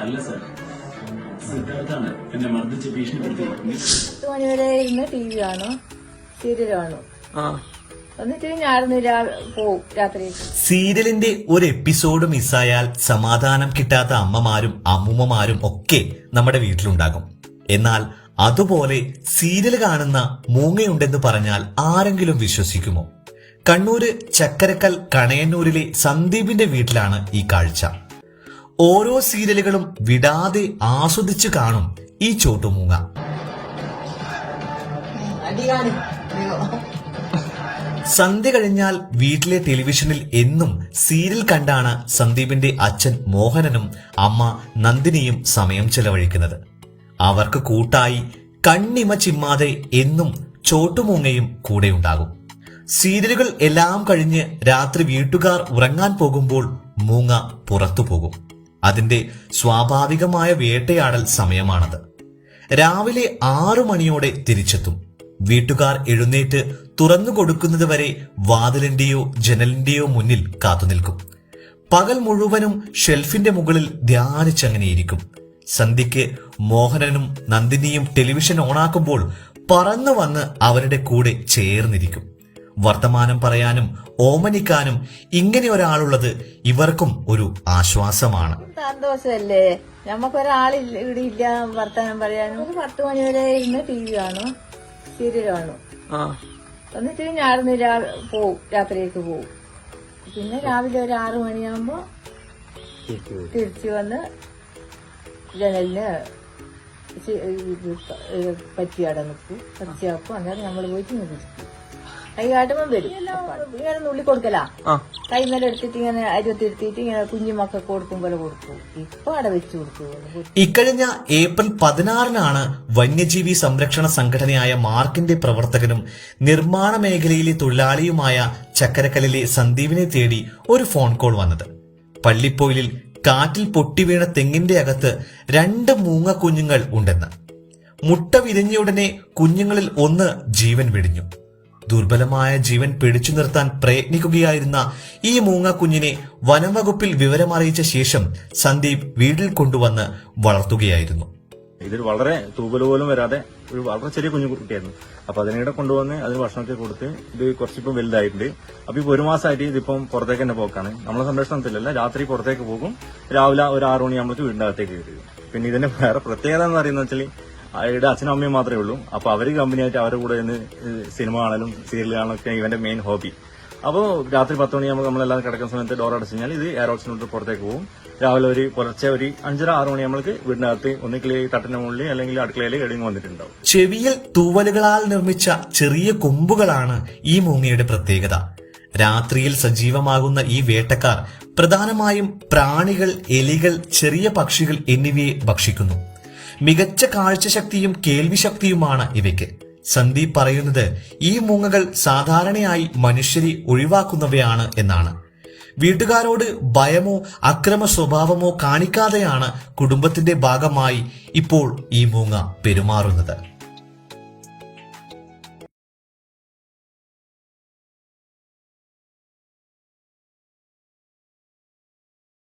അല്ല സർ. സിദ്ധാർത്ഥാണ് എന്നെ മർദ്ദിച്ച് ഭീഷണിപ്പെടുത്തി പത്ത് മണി വരെ ഇരുന്ന് ടി വി കാണും സീരിയൽ കാണും. എന്നിട്ട് പോവും രാത്രി സീരിയലിന്റെ ഒരു എപ്പിസോഡ് മിസ്സായാൽ സമാധാനം കിട്ടാത്ത അമ്മമാരും അമ്മൂമ്മമാരും ഒക്കെ നമ്മുടെ വീട്ടിലുണ്ടാകും. എന്നാൽ അതുപോലെ സീരിയൽ കാണുന്ന മൂങ്ങയുണ്ടെന്ന് പറഞ്ഞാൽ ആരെങ്കിലും വിശ്വസിക്കുമോ? കണ്ണൂര് ചക്കരക്കൽ കണയന്നൂരിലെ സന്ദീപിന്റെ വീട്ടിലാണ് ഈ കാഴ്ച. ഓരോ സീരിയലുകളും വിടാതെ ആസ്വദിച്ചു കാണും ഈ ചോട്ടുമൂങ്ങ. സന്ധ്യ കഴിഞ്ഞാൽ വീട്ടിലെ ടെലിവിഷനിൽ എന്നും സീരിയൽ കണ്ടാണ് സന്ദീപിന്റെ അച്ഛൻ മോഹനനും അമ്മ നന്ദിനിയും സമയം ചെലവഴിക്കുന്നത്. അവർക്ക് കൂട്ടായി കണ്ണിമ ചിമ്മാതെ എന്നും ചോട്ടുമൂങ്ങയും കൂടെയുണ്ടാകും. സീരിയലുകൾ എല്ലാം കഴിഞ്ഞ് രാത്രി വീട്ടുകാർ ഉറങ്ങാൻ പോകുമ്പോൾ മൂങ്ങ പുറത്തു പോകും. അതിന്റെ സ്വാഭാവികമായ വേട്ടയാടൽ സമയമാണത്. രാവിലെ ആറു മണിയോടെ തിരിച്ചെത്തും. വീട്ടുകാർ എഴുന്നേറ്റ് തുറന്നു കൊടുക്കുന്നത് വരെ വാതിലിന്റെയോ ജനലിന്റെയോ മുന്നിൽ കാത്തുനിൽക്കും പകൽ മുഴുവനും ഷെൽഫിന്റെ മുകളിൽ ധ്യാനിച്ചങ്ങനെയിരിക്കും. സന്ധ്യയ്ക്ക് മോഹനനും നന്ദിനിയും ടെലിവിഷൻ ഓണാക്കുമ്പോൾ പറന്നു വന്ന് അവരുടെ കൂടെ ചേർന്നിരിക്കും. വർത്തമാനം പറയാനും ഓമനിക്കാനും ഇങ്ങനെ ഒരാളുള്ളത് ഇവർക്കും ഒരു ആശ്വാസമാണ്. സന്തോഷമല്ലേ നമുക്കൊരാളില്ല ഇവിടെ ഇല്ല വർത്തമാനം പറയാനും. പത്ത് മണി വരെ ഇന്ന് ടി വി കാണും സീരിയൽ കാണും. എന്നിട്ട് ഞാറുന്ന പോവും രാത്രിയിലേക്ക് പോവും. പിന്നെ രാവിലെ ഒരു ആറു മണിയാകുമ്പോ തിരിച്ചു വന്ന് ജനലിന് പറ്റിയാടെ നിൽക്കും. പറ്റിയാക്കും അന്നേരം നമ്മൾ പോയിട്ട് ഇങ്ങനെ ഇരിക്കും. കൈ വരും ഇങ്ങനെ നുള്ളി കൊടുക്കലാ. കൈ മേലെ എടുത്തിട്ട് ഇങ്ങനെ അരിവത്തിരുത്തിയിട്ട് ഇങ്ങനെ കുഞ്ഞു മക്കൾക്ക് കൊടുക്കും പോലെ കൊടുക്കും ഇപ്പൊ അവിടെ വെച്ച് കൊടുക്കും ഇക്കഴിഞ്ഞ ഏപ്രിൽ പതിനാറിനാണ് വന്യജീവി സംരക്ഷണ സംഘടനയായ മാർക്കിന്റെ പ്രവർത്തകനും നിർമ്മാണ മേഖലയിലെ തൊഴിലാളിയുമായ ചക്കരക്കലിലെ സന്ദീപിനെ തേടി ഒരു ഫോൺ കോൾ വന്നത്. പള്ളിപ്പോയിലിൽ കാറ്റിൽ പൊട്ടിവീണ തെങ്ങിന്റെ അകത്ത് രണ്ട് മൂങ്ങ കുഞ്ഞുങ്ങൾ ഉണ്ടെന്ന്. മുട്ട വിരിഞ്ഞയുടനെ കുഞ്ഞുങ്ങളിൽ ഒന്ന് ജീവൻ വെടിഞ്ഞു. ദുർബലമായ ജീവൻ പിടിച്ചു നിർത്താൻ പ്രയത്നിക്കുകയായിരുന്ന ഈ മൂങ്ങ കുഞ്ഞിനെ വനംവകുപ്പിൽ വിവരമറിയിച്ച ശേഷം സന്ദീപ് വീട്ടിൽ കൊണ്ടുവന്ന് വളർത്തുകയായിരുന്നു. ഇതൊരു വളരെ തൂവൽ പോലും വരാതെ ഒരു വളരെ ചെറിയ കുഞ്ഞു കുട്ടിയായിരുന്നു. അപ്പൊ അതിനിടെ കൊണ്ടുവന്ന് അതിന് ഭക്ഷണമൊക്കെ കൊടുത്ത് ഇത് കുറച്ചിപ്പം വലുതായിട്ടുണ്ട്. അപ്പൊ ഇപ്പൊ ഒരു മാസമായിട്ട് ഇതിപ്പം പുറത്തേക്ക് തന്നെ പോക്കാണ്. നമ്മളെ സംരക്ഷണത്തിലല്ല രാത്രി പുറത്തേക്ക് പോകും. രാവിലെ ഒരു ആറു മണി വീടിന്റെ അകത്തേക്ക് കയറി. പിന്നെ ഇതിന്റെ വേറെ പ്രത്യേകത എന്ന് പറയുന്നത് വെച്ചാൽ ഇവിടെ അച്ഛനും അമ്മയും മാത്രമേ ഉള്ളൂ. അപ്പോൾ അവർ കമ്പനിയായിട്ട് അവരുടെ കൂടെ നിന്ന് സിനിമ കാണലും സീരിയൽ കാണലൊക്കെ ഇവന്റെ മെയിൻ ഹോബി അപ്പോൾ രാത്രി പത്ത് മണിയാകുമ്പോൾ നമ്മളെല്ലാം കിടക്കുന്ന സമയത്ത് ഡോർ അടച്ചു കഴിഞ്ഞാൽ ഇത് ഓക്സിജൻ പുറത്തേക്ക് പോകും. രാവിലെ ഒരു പുലർച്ചെ ഒരു അഞ്ചര ആറ് മണി നമ്മൾക്ക് വീടിനകത്ത് ഒന്നിക്കലി തട്ടിന്റെ മുകളിൽ അല്ലെങ്കിൽ അടുക്കളയിൽ എടിങ് വന്നിട്ടുണ്ടാവും. ചെവിയിൽ തൂവലുകളാൽ നിർമ്മിച്ച ചെറിയ കൊമ്പുകളാണ് ഈ മൂങ്ങയുടെ പ്രത്യേകത. രാത്രിയിൽ സജീവമാകുന്ന ഈ വേട്ടക്കാർ പ്രധാനമായും പ്രാണികൾ എലികൾ ചെറിയ പക്ഷികൾ എന്നിവയെ ഭക്ഷിക്കുന്നു. മികച്ച കാഴ്ചശക്തിയും കേൾവിശക്തിയുമാണ് ഇവയ്ക്ക്. സന്ദീപ് പറയുന്നത് ഈ മൂങ്ങകൾ സാധാരണയായി മനുഷ്യരെ ഒഴിവാക്കുന്നവയാണ് എന്നാണ്. വീട്ടുകാരോട് ഭയമോ അക്രമ സ്വഭാവമോ കാണിക്കാതെയാണ് കുടുംബത്തിന്റെ ഭാഗമായി ഇപ്പോൾ ഈ മൂങ്ങ പെരുമാറുന്നത്.